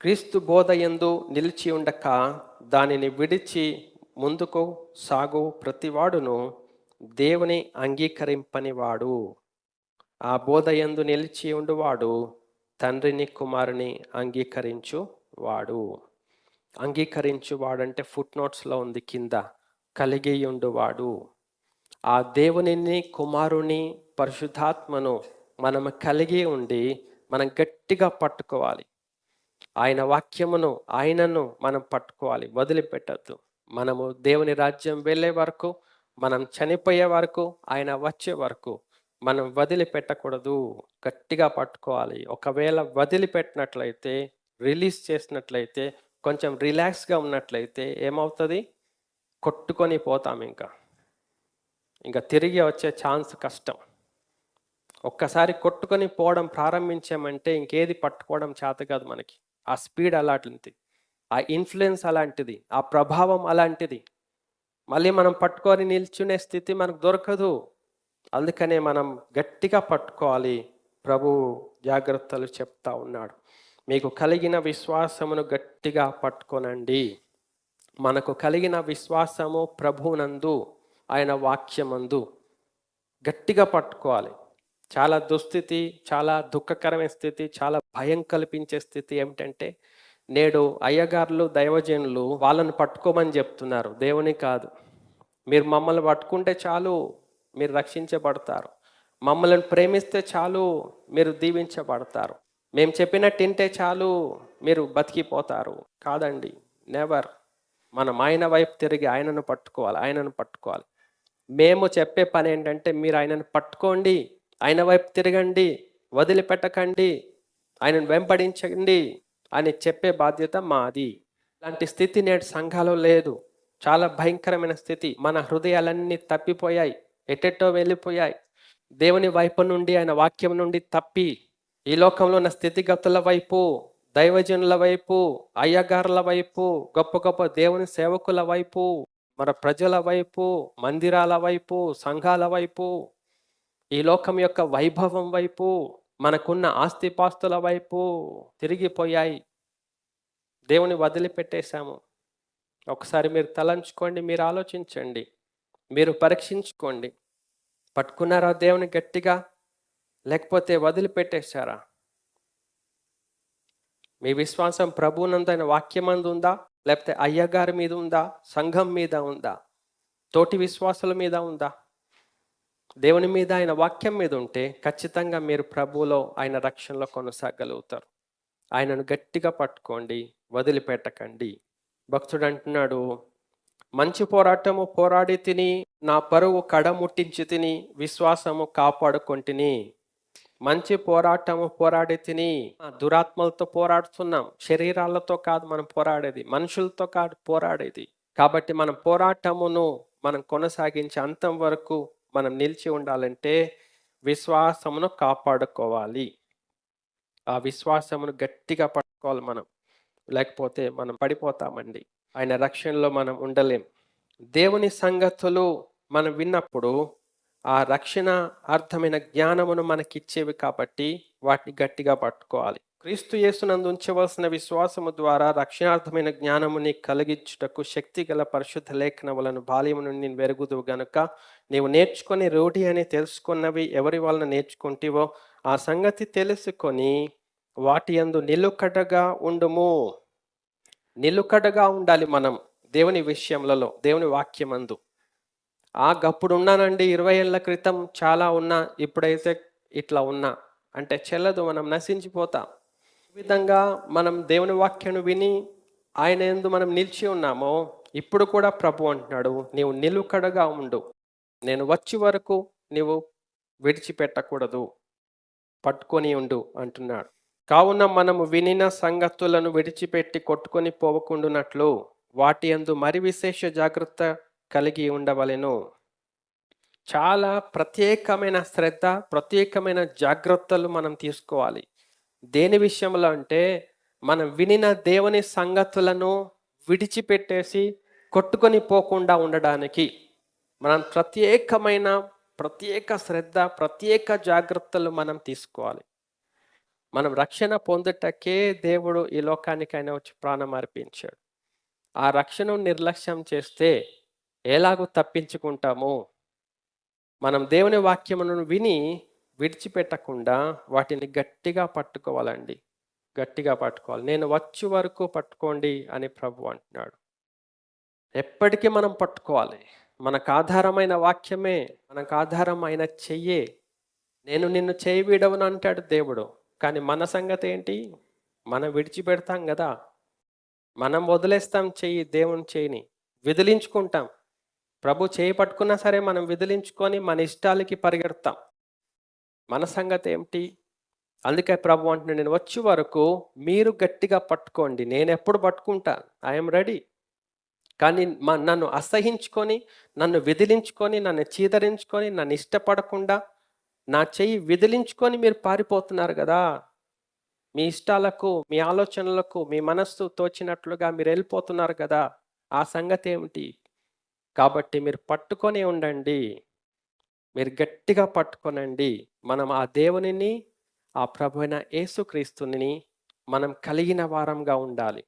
క్రీస్తు బోధ ఎందు నిలిచి ఉండక దానిని విడిచి ముందుకు సాగు ప్రతివాడును దేవుని అంగీకరింపనివాడు. ఆ బోధ ఎందు నిలిచి ఉండువాడు తండ్రిని కుమారుని అంగీకరించువాడు. అంగీకరించువాడు అంటే ఫుట్ నోట్స్లో ఉంది కింద కలిగి ఉండువాడు. ఆ దేవునిని కుమారుని పరిశుద్ధాత్మను మనం కలిగి ఉండి మనం గట్టిగా పట్టుకోవాలి. ఆయన వాక్యమును ఆయనను మనం పట్టుకోవాలి వదిలిపెట్టద్దు. మనము దేవుని రాజ్యం వెళ్ళే వరకు మనం చనిపోయే వరకు ఆయన వచ్చే వరకు మనం వదిలిపెట్టకూడదు. గట్టిగా పట్టుకోవాలి. ఒకవేళ వదిలిపెట్టినట్లయితే రిలీజ్ చేసినట్లయితే కొంచెం రిలాక్స్గా ఉన్నట్లయితే ఏమవుతుంది? కొట్టుకొని పోతాం ఇంకా. ఇంకా తిరిగి వచ్చే ఛాన్స్ కష్టం. ఒక్కసారి కొట్టుకొని పోవడం ప్రారంభించామంటే ఇంకేది పట్టుకోవడం చేత కాదు మనకి. ఆ స్పీడ్ అలాంటిది ఆ ఇన్ఫ్లుయెన్స్ అలాంటిది ఆ ప్రభావం అలాంటిది. మళ్ళీ మనం పట్టుకొని నిల్చునే స్థితి మనకు దొరకదు. అందుకనే మనం గట్టిగా పట్టుకోవాలి. ప్రభు జాగ్రత్తలు చెప్తా ఉన్నాడు. మీకు కలిగిన విశ్వాసమును గట్టిగా పట్టుకోనండి. మనకు కలిగిన విశ్వాసము ప్రభునందు ఆయన వాక్యమందు గట్టిగా పట్టుకోవాలి. చాలా దుస్థితి చాలా దుఃఖకరమైన స్థితి చాలా భయం కల్పించే స్థితి ఏమిటంటే నేడు అయ్యగారులు దైవజనులు వాళ్ళని పట్టుకోమని చెప్తున్నారు. దేవుని కాదు. మీరు మమ్మల్ని పట్టుకుంటే చాలు మీరు రక్షించబడతారు. మమ్మల్ని ప్రేమిస్తే చాలు మీరు దీవించబడతారు. మేము చెప్పినట్టు వింటే చాలు మీరు బతికిపోతారు. కాదండి. నెవర్ మనం ఆయన వైపు తిరిగి ఆయనను పట్టుకోవాలి ఆయనను పట్టుకోవాలి. మేము చెప్పే పని ఏంటంటే మీరు ఆయనను పట్టుకోండి. ఆయన వైపు తిరగండి వదిలిపెట్టకండి ఆయనను వెంపడించండి అని చెప్పే బాధ్యత మాది. ఇలాంటి స్థితి నేడు సంఘాలో లేదు. చాలా భయంకరమైన స్థితి. మన హృదయాలన్నీ తప్పిపోయాయి ఎటెట్టో వెళ్ళిపోయాయి. దేవుని వైపు నుండి ఆయన వాక్యం నుండి తప్పి ఈ లోకంలో ఉన్న స్థితిగతుల వైపు దైవజనుల వైపు అయ్యగారుల వైపు గొప్ప గొప్ప దేవుని సేవకుల వైపు మన ప్రజల వైపు మందిరాల వైపు సంఘాల వైపు ఈ లోకం యొక్క వైభవం వైపు మనకున్న ఆస్తిపాస్తుల వైపు తిరిగిపోయాయి. దేవుని వదిలిపెట్టేశాము. ఒకసారి మీరు తలంచుకోండి మీరు ఆలోచించండి మీరు పరీక్షించుకోండి. పట్టుకున్నారా దేవుని గట్టిగా? లేకపోతే వదిలిపెట్టేశారా? మీ విశ్వాసం ప్రభునందైన వాక్యమందు ఉందా? లేకపోతే అయ్యగారి మీద ఉందా? సంఘం మీద ఉందా? తోటి విశ్వాసుల మీద ఉందా? దేవుని మీద ఆయన వాక్యం మీద ఉంటే ఖచ్చితంగా మీరు ప్రభువులో ఆయన రక్షణలో కొనసాగలుగుతారు. ఆయనను గట్టిగా పట్టుకోండి వదిలిపెట్టకండి. భక్తుడు అంటున్నాడు మంచి పోరాటము పోరాడి తిని నా పరువు కడముట్టించి తిని విశ్వాసము కాపాడుకొంటిని మంచి పోరాటము పోరాడి తిని దురాత్మలతో పోరాడుతున్నాం. శరీరాలతో కాదు మనం పోరాడేది మనుషులతో కాదు పోరాడేది. కాబట్టి మన పోరాటమును మనం కొనసాగించే అంతం వరకు మనం నిలిచి ఉండాలంటే విశ్వాసమును కాపాడుకోవాలి. ఆ విశ్వాసమును గట్టిగా పట్టుకోవాలి మనం. లేకపోతే మనం పడిపోతామండి. ఆయన రక్షణలో మనం ఉండలేం. దేవుని సంగతులు మనం విన్నప్పుడు ఆ రక్షణ అర్థమైన జ్ఞానమును మనకిచ్చేవి కాబట్టి వాటిని గట్టిగా పట్టుకోవాలి. క్రీస్తు యేసునందు ఉంచవలసిన విశ్వాసము ద్వారా రక్షణార్థమైన జ్ఞానముని కలిగించుటకు శక్తి గల పరిశుద్ధ లేఖనములను బాల్యము నుండి వెరుగుదు గనుక నీవు నేర్చుకొని రూఢి అని తెలుసుకున్నవి ఎవరి వలన నేర్చుకుంటేవో ఆ సంగతి తెలుసుకొని వాటి యందు నిలుకడగా ఉండుము. నిలుకడగా ఉండాలి మనం దేవుని విషయములలో దేవుని వాక్యమందు. ఆ గప్పుడు ఉన్నానండి ఇరవై ఏళ్ళ క్రితం చాలా ఉన్నా ఇప్పుడైతే ఇట్లా ఉన్నా. అంటే చెల్లదు మనం నశించిపోతాం. విధంగా మనం దేవుని వాక్యను విని ఆయన ఎందు మనం నిలిచి ఉన్నామో ఇప్పుడు కూడా ప్రభు అంటున్నాడు నీవు నిలుకడగా ఉండు. నేను వచ్చి వరకు నీవు విడిచిపెట్టకూడదు. పట్టుకొని ఉండు అంటున్నాడు. కావున మనము వినిన సంగతులను విడిచిపెట్టి కొట్టుకొని పోవకుండునట్లు వాటి యందు మరి విశేష జాగ్రత్త కలిగి ఉండవలెను. చాలా ప్రత్యేకమైన శ్రద్ధ ప్రత్యేకమైన జాగ్రత్తలు మనం తీసుకోవాలి. దేని విషయంలో అంటే మనం వినిన దేవుని సంగతులను విడిచిపెట్టేసి కొట్టుకొని పోకుండా ఉండడానికి. మనం ప్రత్యేకమైన ప్రత్యేక శ్రద్ధ ప్రత్యేక జాగ్రత్తలు మనం తీసుకోవాలి. మనం రక్షణ పొందుటకే దేవుడు ఈ లోకానికి ఆయన వచ్చి ప్రాణం అర్పించాడు. ఆ రక్షణను నిర్లక్ష్యం చేస్తే ఎలాగో తప్పించుకుంటాము? మనం దేవుని వాక్యమును విని విడిచిపెట్టకుండా వాటిని గట్టిగా పట్టుకోవాలండి. గట్టిగా పట్టుకోవాలి. నేను వచ్చి వరకు పట్టుకోండి అని ప్రభు అంటున్నాడు. ఎప్పటికీ మనం పట్టుకోవాలి. మనకు ఆధారమైన వాక్యమే మనకు ఆధారమైన చెయ్యే. నేను నిన్ను చేయి విడవను అంటాడు దేవుడు. కానీ మన సంగతి ఏంటి? మనం విడిచిపెడతాం కదా. మనం వదిలేస్తాం చెయ్యి దేవుని చేయిని. విదిలించుకుంటాం. ప్రభు చేయి పట్టుకున్నా సరే మనం విదిలించుకొని మన ఇష్టాలకి పరిగెడతాం. మన సంగతి ఏమిటి అందుకే ప్రభు అంటున్నాడు నేను వచ్చే వరకు మీరు గట్టిగా పట్టుకోండి. నేను ఎప్పుడు పట్టుకుంటా? ఐఎమ్ రెడీ కానీ మ- నన్ను అసహించుకొని నన్ను విదిలించుకొని నన్ను చీదరించుకొని నన్ను ఇష్టపడకుండా నా చెయ్యి విదిలించుకొని మీరు పారిపోతున్నారు కదా? మీ ఇష్టాలకు మీ ఆలోచనలకు మీ మనస్సు తోచినట్లుగా మీరు వెళ్ళిపోతున్నారు కదా? ఆ సంగతి ఏమిటి కాబట్టి మీరు పట్టుకొని ఉండండి. మీరు గట్టిగా పట్టుకొనండి. మనం ఆ దేవునిని ఆ ప్రభు అయిన యేసుక్రీస్తుని మనం కలిగిన వారంగా ఉండాలి.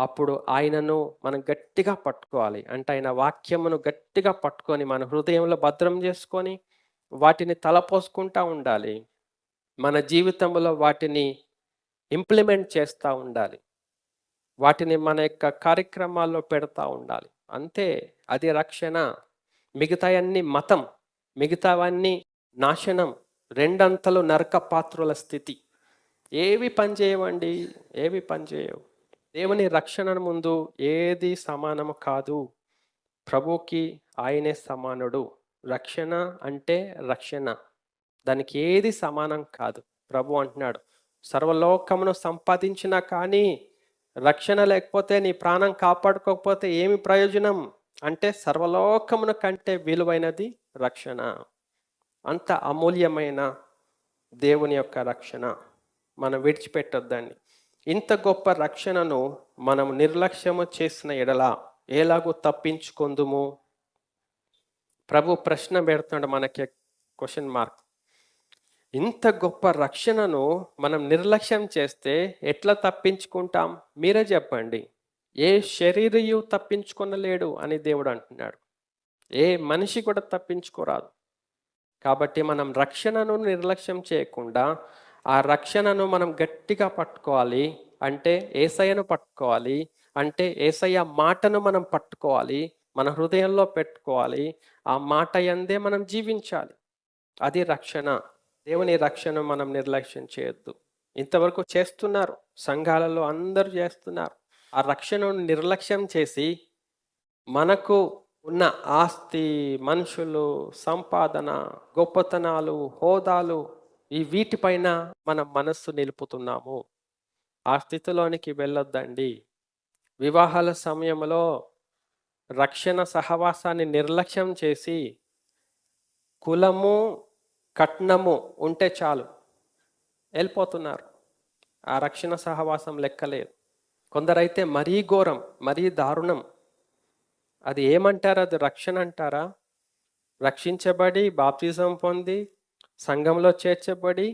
అప్పుడు ఆయనను మనం గట్టిగా పట్టుకోవాలి. అంటే ఆయన వాక్యమును గట్టిగా పట్టుకొని మన హృదయంలో భద్రం చేసుకొని వాటిని తలపోసుకుంటా ఉండాలి. మన జీవితంలో వాటిని ఇంప్లిమెంట్ చేస్తూ ఉండాలి. వాటిని మన యొక్క కార్యక్రమాల్లో పెడతా ఉండాలి. అంతే. అది రక్షణ. మిగతాయన్నీ మతం. మిగతావన్నీ నాశనం రెండంతలు నరక పాత్రుల స్థితి. ఏవి పనిచేయవండి? ఏవి పనిచేయవు. దేవుని రక్షణ ముందు ఏది సమానము కాదు. ప్రభుకి ఆయనే సమానుడు. రక్షణ అంటే రక్షణ. దానికి ఏది సమానం కాదు. ప్రభు అంటున్నాడు సర్వలోకమును సంపాదించినా కానీ రక్షణ లేకపోతే నీ ప్రాణం కాపాడుకోకపోతే ఏమి ప్రయోజనం? అంటే సర్వలోకమును కంటే విలువైనది రక్షణ. అంత అమూల్యమైన దేవుని యొక్క రక్షణ మనం విడిచిపెట్టొద్దండి. ఇంత గొప్ప రక్షణను మనం నిర్లక్ష్యము చేసిన ఎడల ఎలాగో తప్పించుకుందుము? ప్రభు ప్రశ్న పెడుతున్నాడు మనకి క్వశ్చన్ మార్క్. ఇంత గొప్ప రక్షణను మనం నిర్లక్ష్యం చేస్తే ఎట్లా తప్పించుకుంటాం? మీరే చెప్పండి. ఏ శరీరయు తప్పించుకొనలేడు అని దేవుడు అంటున్నాడు. ఏ మనిషి కూడా తప్పించుకోరాదు. కాబట్టి మనం రక్షణను నిర్లక్ష్యం చేయకుండా ఆ రక్షణను మనం గట్టిగా పట్టుకోవాలి. అంటే ఏసయ్యను పట్టుకోవాలి. అంటే ఏసయ్య మాటను మనం పట్టుకోవాలి. మన హృదయంలో పెట్టుకోవాలి. ఆ మాట ఎందే మనం జీవించాలి. అది రక్షణ. దేవుని రక్షణ మనం నిర్లక్ష్యం చేయొద్దు. ఇంతవరకు చేస్తున్నారు. సంఘాలలో అందరూ చేస్తున్నారు. ఆ రక్షణను నిర్లక్ష్యం చేసి మనకు ఉన్న ఆస్తి మనుషులు సంపాదన గొప్పతనాలు హోదాలు ఈ వీటిపైన మనం మనస్సు నిలుపుతున్నాము. ఆ స్థితిలోనికి వెళ్ళొద్దండి. వివాహాల సమయంలో రక్షణ సహవాసాన్ని నిర్లక్ష్యం చేసి కులము కట్నము ఉంటే చాలు. వెళ్ళిపోతున్నారు. ఆ రక్షణ సహవాసం లెక్కలేదు. కొందరైతే మరీ ఘోరం మరీ దారుణం. అది ఏమంటారు? అది రక్షణ అంటారా? రక్షించబడి బాప్తిజం పొంది సంఘంలో చేర్చబడి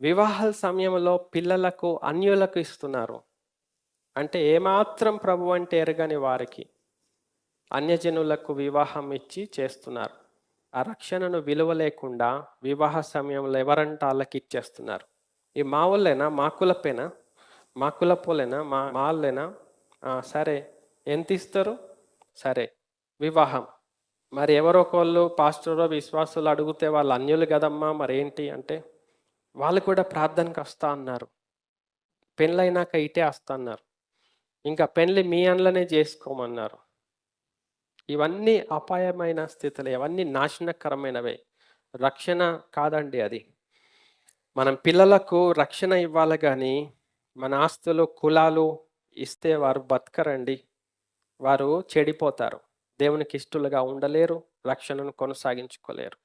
వివాహాల సమయంలో పిల్లలకు అన్యులకు ఇస్తున్నారు. అంటే ఏమాత్రం ప్రభు అంటే ఎరగని వారికి అన్యజనులకు వివాహం ఇచ్చి చేస్తున్నారు. ఆ రక్షణను విలువ లేకుండా వివాహ సమయంలో ఎవరంటే వాళ్ళకి ఇచ్చేస్తున్నారు. ఈ మా వాళ్ళేనా? మా కులపేనా మా కులపోలేనా మా మా వాళ్ళేనా? సరే. ఎంత ఇస్తారు? సరే వివాహం. మరి ఎవరో ఒకళ్ళు పాస్టరో విశ్వాసులు అడిగితే వాళ్ళు అన్యులు కదమ్మా మరేంటి అంటే వాళ్ళు కూడా ప్రార్థనకు వస్తా అన్నారు. పెళ్ళైనాక ఇటే వస్తా అన్నారు. ఇంకా పెళ్ళి మీ అండ్లనే చేసుకోమన్నారు. ఇవన్నీ అపాయమైన స్థితులు ఇవన్నీ నాశనకరమైనవే. రక్షణ కాదండి అది. మనం పిల్లలకు రక్షణ ఇవ్వాలి కానీ మన ఆస్తులు కులాలు ఇస్తే వారు బతకరండి. వారు చెడిపోతారు. దేవునికి ఇష్టలుగా ఉండలేరు రక్షణను కొనసాగించుకోలేరు.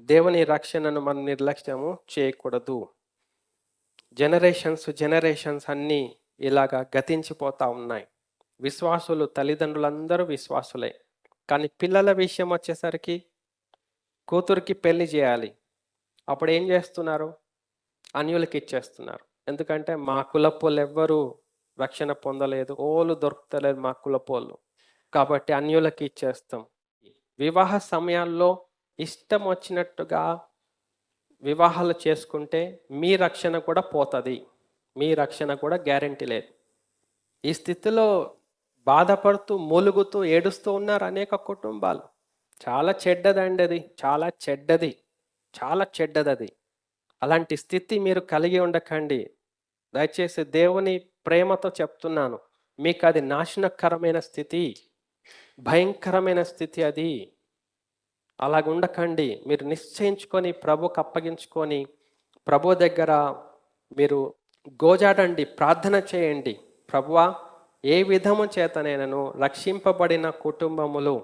దేవుని రక్షణను మనం నిర్లక్ష్యము చేయకూడదు. జనరేషన్స్ జనరేషన్స్ అన్నీ ఇలాగా గతించిపోతూ ఉన్నాయి. విశ్వాసులు తల్లిదండ్రులందరూ విశ్వాసులే. కానీ పిల్లల విషయం వచ్చేసరికి కూతురికి పెళ్ళి చేయాలి. అప్పుడు ఏం చేస్తున్నారు? అన్యులకి ఇచ్చేస్తున్నారు. ఎందుకంటే మా కులపోళ్ళు ఎవ్వరూ రక్షణ పొందలేదు ఓలు దొరుకుతలేదు మా కులపోళ్ళు. కాబట్టి అన్యులకి ఇచ్చేస్తాం. వివాహ సమయాల్లో ఇష్టం వచ్చినట్టుగా వివాహాలు చేసుకుంటే మీ రక్షణ కూడా పోతుంది. మీ రక్షణ కూడా గ్యారంటీ లేదు. ఈ స్థితిలో బాధపడుతూ మూలుగుతూ ఏడుస్తూ ఉన్నారు అనేక కుటుంబాలు. చాలా చెడ్డదండి అది చాలా చెడ్డది చాలా చెడ్డది అది అలాంటి స్థితి మీరు కలిగి ఉండకండి. దయచేసి దేవుని ప్రేమతో చెప్తున్నాను. మీకు అది నాశనకరమైన స్థితి భయంకరమైన స్థితి అది. అలాగుండకండి మీరు నిశ్చయించుకొని ప్రభుకు అప్పగించుకొని ప్రభు దగ్గర మీరు గోజాడండి ప్రార్థన చేయండి. ప్రభువా ఏ విధము చేతనైనను రక్షింపబడిన కుటుంబములు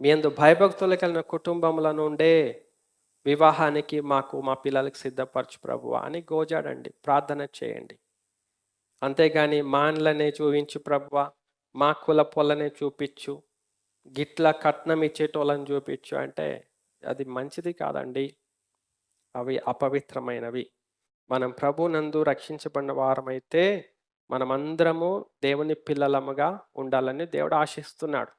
మీ అందు భయభక్తులు కలిగిన కుటుంబముల నుండే వివాహానికి మాకు మా పిల్లలకి సిద్ధపరచు ప్రభువా అని గోజాడండి ప్రార్థన చేయండి. అంతేగాని మాన్లనే చూపించు ప్రభు మా కుల పొలనే చూపించు గిట్ల కట్నం ఇచ్చేటోళ్ళని చూపించు అంటే అది మంచిది కాదండి. అవి అపవిత్రమైనవి. మనం ప్రభునందు రక్షించబడిన వారమైతే మనమందరము దేవుని పిల్లలముగా ఉండాలని దేవుడు ఆశిస్తున్నాడు.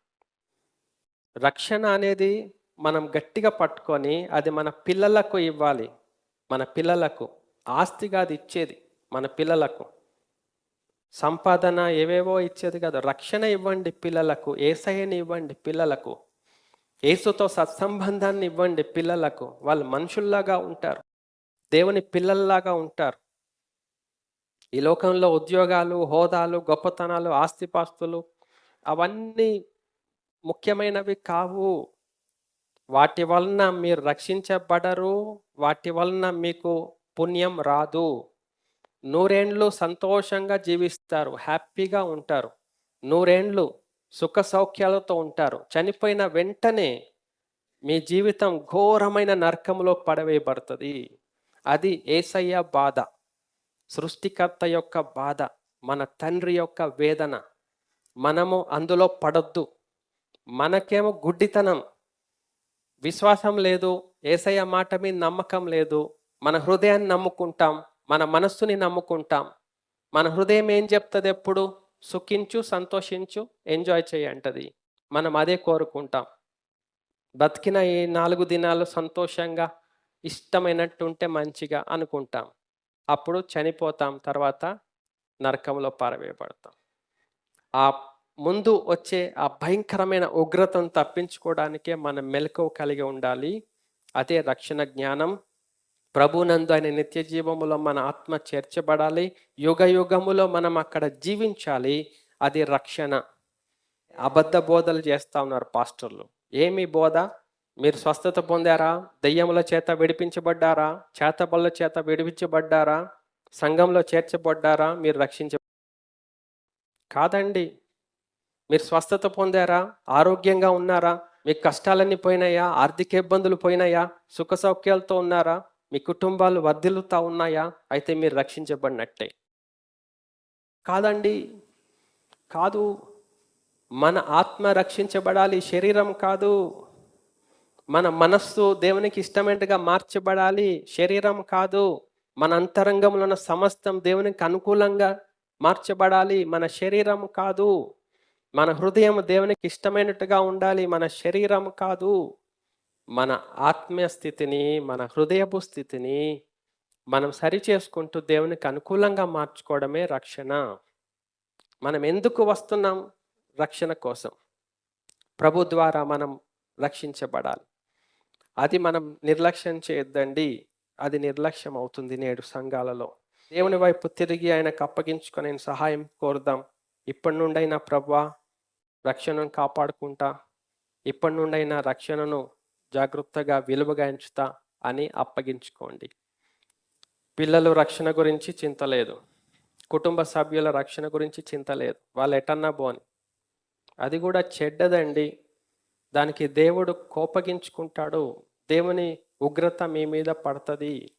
రక్షణ అనేది మనం గట్టిగా పట్టుకొని అది మన పిల్లలకు ఇవ్వాలి. మన పిల్లలకు ఆస్తిగా అది ఇచ్చేది మన పిల్లలకు. సంపాదన ఏవేవో ఇచ్చేది కాదు. రక్షణ ఇవ్వండి పిల్లలకు ఏసయ్యని ఇవ్వండి పిల్లలకు ఏసుతో సత్సంబంధాన్ని ఇవ్వండి పిల్లలకు. వాళ్ళు మనుషుల్లాగా ఉంటారు. దేవుని పిల్లల్లాగా ఉంటారు. ఈ లోకంలో ఉద్యోగాలు హోదాలు గొప్పతనాలు ఆస్తిపాస్తులు అవన్నీ ముఖ్యమైనవి కావు. వాటి వలన మీరు రక్షించబడరు. వాటి వలన మీకు పుణ్యం రాదు. నూరేండ్లు సంతోషంగా జీవిస్తారు హ్యాపీగా ఉంటారు. నూరేండ్లు సుఖ సౌఖ్యాలతో ఉంటారు. చనిపోయిన వెంటనే మీ జీవితం ఘోరమైన నరకంలో పడవేయబడుతుంది. అది ఏసయ్య బాధ. సృష్టికర్త యొక్క బాధ మన తండ్రి యొక్క వేదన. మనము అందులో పడొద్దు. మనకేమో గుడ్డితనం. విశ్వాసం లేదు ఏసయ్య మాట మీద నమ్మకం లేదు. మన హృదయాన్ని నమ్ముకుంటాం. మన మనస్సుని నమ్ముకుంటాం. మన హృదయం ఏం చెప్తుంది ఎప్పుడు? సుఖించు సంతోషించు ఎంజాయ్ చేయి అంటది. మనం అదే కోరుకుంటాం. బతికిన ఈ నాలుగు దినాలు సంతోషంగా ఇష్టమైనట్టు ఉంటే మంచిగా అనుకుంటాం. అప్పుడు చనిపోతాం తర్వాత నరకంలో పారవేయబడతాం. ఆ ముందు వచ్చే ఆ భయంకరమైన ఉగ్రతను తప్పించుకోవడానికే మనం మెలకువ కలిగి ఉండాలి. అదే రక్షణ జ్ఞానం. ప్రభునందు ఆయన నిత్య జీవములో మన ఆత్మ చేర్చబడాలి. యుగ యుగములో మనం అక్కడ జీవించాలి. అది రక్షణ. అబద్ధ బోధలు చేస్తా ఉన్నారు పాస్టర్లు. ఏమి బోధ? మీరు స్వస్థత పొందారా? దెయ్యముల చేత విడిపించబడ్డారా? చేతబళ్ళ చేత విడిపించబడ్డారా? సంఘంలో చేర్చబడ్డారా? మీరు రక్షించ కాదండి. మీరు స్వస్థత పొందారా? ఆరోగ్యంగా ఉన్నారా? మీకు కష్టాలన్నీ పోయినాయా? ఆర్థిక ఇబ్బందులు పోయినాయా? సుఖ సౌఖ్యాలతో ఉన్నారా? మీ కుటుంబాలు వర్ధిల్లుతా ఉన్నాయా? అయితే మీరు రక్షించబడినట్టే. కాదండి. కాదు. మన ఆత్మ రక్షించబడాలి శరీరం కాదు. మన మనస్సు దేవునికి ఇష్టమైనట్టుగా మార్చబడాలి శరీరం కాదు. మన అంతరంగంలో ఉన్న సమస్తం దేవునికి అనుకూలంగా మార్చబడాలి మన శరీరం కాదు. మన హృదయం దేవునికి ఇష్టమైనట్టుగా ఉండాలి మన శరీరం కాదు. మన ఆత్మీయ స్థితిని మన హృదయపు స్థితిని మనం సరి చేసుకుంటూ దేవునికి అనుకూలంగా మార్చుకోవడమే రక్షణ. మనం ఎందుకు వస్తున్నాం? రక్షణ కోసం. ప్రభు ద్వారా మనం రక్షించబడాలి. అది మనం నిర్లక్ష్యం చేయొద్దండి. అది నిర్లక్ష్యం అవుతుంది నేడు సంఘాలలో. దేవుని వైపు తిరిగి ఆయనకు అప్పగించుకొని సహాయం కోరుదాం. ఇప్పటి నుండైనా ప్రభా రక్షణను కాపాడుకుంటా. ఇప్పటి నుండైనా రక్షణను జాగ్రత్తగా విలువగా ఎంచుతా అని అప్పగించుకోండి. పిల్లలు రక్షణ గురించి చింత లేదు. కుటుంబ సభ్యుల రక్షణ గురించి చింత లేదు. వాళ్ళు ఎటన్నా బోని. అది కూడా చెడ్డదండి. దానికి దేవుడు కోపగించుకుంటాడు. దేవుని ఉగ్రత మీ మీద పడుతుంది.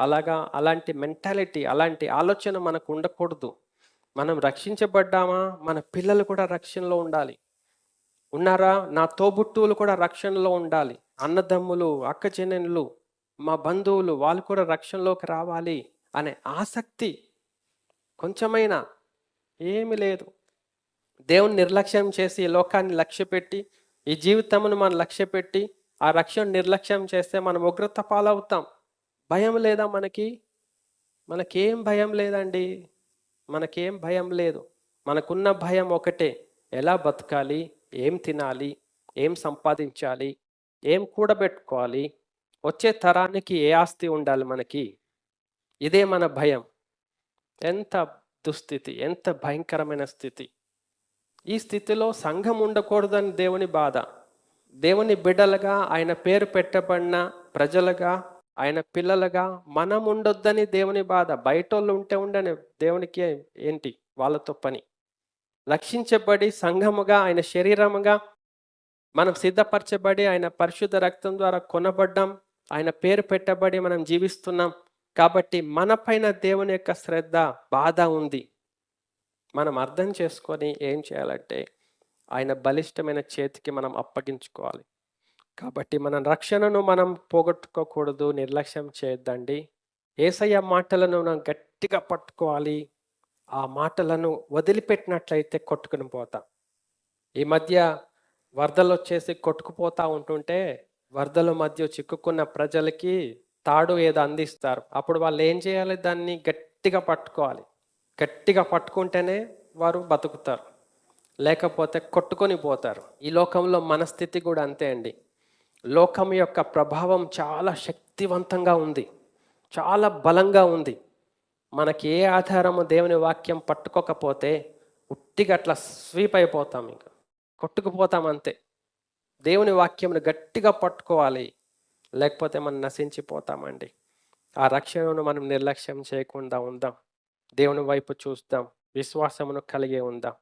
అలాగా అలాంటి మెంటాలిటీ అలాంటి ఆలోచన మనకు ఉండకూడదు. మనం రక్షించబడ్డామా? మన పిల్లలు కూడా రక్షణలో ఉండాలి. ఉన్నారా? నా తోబుట్టువులు కూడా రక్షణలో ఉండాలి. అన్నదమ్ములు అక్క మా బంధువులు వాళ్ళు కూడా రక్షణలోకి రావాలి అనే ఆసక్తి కొంచెమైనా ఏమీ లేదు. దేవుని నిర్లక్ష్యం చేసి ఈ లోకాన్ని లక్ష్యపెట్టి ఈ జీవితమును మనం లక్ష్యపెట్టి ఆ రక్షణ నిర్లక్ష్యం చేస్తే మనం ఉగ్రత పాలవుతాం. భయం లేదా మనకి? మనకేం భయం లేదండి. మనకేం భయం లేదు. మనకున్న భయం ఒకటే. ఎలా బతకాలి? ఏం తినాలి? ఏం సంపాదించాలి? ఏం కూడబెట్టుకోవాలి? వచ్చే తరానికి ఏ ఆస్తి ఉండాలి మనకి? ఇదే మన భయం. ఎంత దుస్థితి ఎంత భయంకరమైన స్థితి. ఈ స్థితిలో సంఘం ఉండకూడదని దేవుని బాధ. దేవుని బిడ్డలుగా ఆయన పేరు పెట్టబడిన ప్రజలుగా ఆయన పిల్లలుగా మనం ఉండొద్దని దేవుని బాధ. బయట వాళ్ళు ఉంటే ఉండని దేవునికి ఏంటి? వాళ్ళతో పని. రక్షించబడి సంఘముగా ఆయన శరీరముగా మనం సిద్ధపరచబడి ఆయన పరిశుద్ధ రక్తం ద్వారా కొనబడ్డాం ఆయన పేరు పెట్టబడి మనం జీవిస్తున్నాం. కాబట్టి మనపైన దేవుని యొక్క శ్రద్ధ బాధ ఉంది. మనం అర్థం చేసుకొని ఏం చేయాలంటే ఆయన బలిష్టమైన చేతికి మనం అప్పగించుకోవాలి. కాబట్టి మన రక్షణను మనం పోగొట్టుకోకూడదు నిర్లక్ష్యం చేయొద్దండి. ఏసయ్య మాటలను మనం గట్టిగా పట్టుకోవాలి. ఆ మాటలను వదిలిపెట్టినట్లయితే కొట్టుకుని పోతాం. ఈ మధ్య వరదలు వచ్చేసి కొట్టుకుపోతా ఉంటుంటే వరదల మధ్య చిక్కుకున్న ప్రజలకి తాడు ఏదో అందిస్తారు. అప్పుడు వాళ్ళు ఏం చేయాలి? దాన్ని గట్టిగా పట్టుకోవాలి. గట్టిగా పట్టుకుంటేనే వారు బతుకుతారు. లేకపోతే కొట్టుకొని పోతారు. ఈ లోకంలో మనస్థితి కూడా అంతే అండి. లోకం యొక్క ప్రభావం చాలా శక్తివంతంగా ఉంది. చాలా బలంగా ఉంది. మనకి ఏ ఆధారము దేవుని వాక్యం పట్టుకోకపోతే ఉట్టిగా అట్లా స్వీప్ అయిపోతాం ఇంకా. కొట్టుకుపోతాం అంతే. దేవుని వాక్యంను గట్టిగా పట్టుకోవాలి. లేకపోతే మనం నశించిపోతామండి. ఆ రక్షణను మనం నిర్లక్ష్యం చేయకుండా ఉందాం. దేవుని వైపు చూద్దాం విశ్వాసమును కలిగి ఉందాం.